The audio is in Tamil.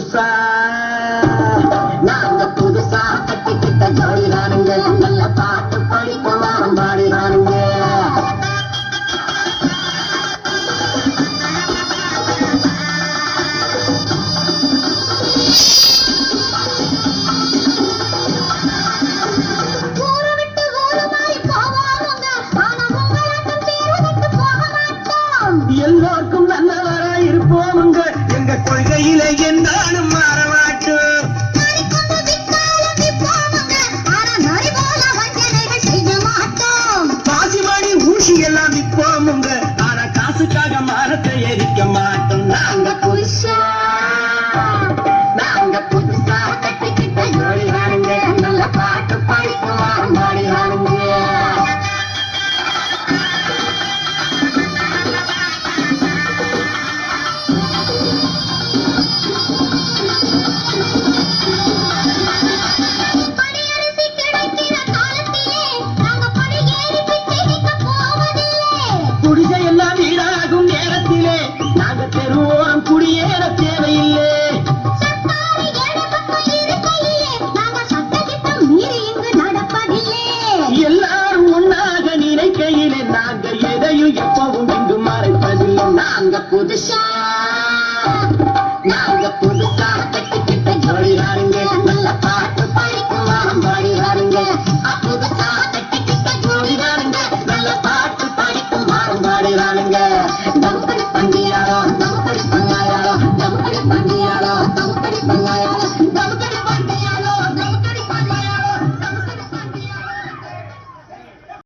the side. Now கொள்கையிலே என்றாலும் யாவும் இங்கு மறைப்பதில்லை நாங்க புதுசா.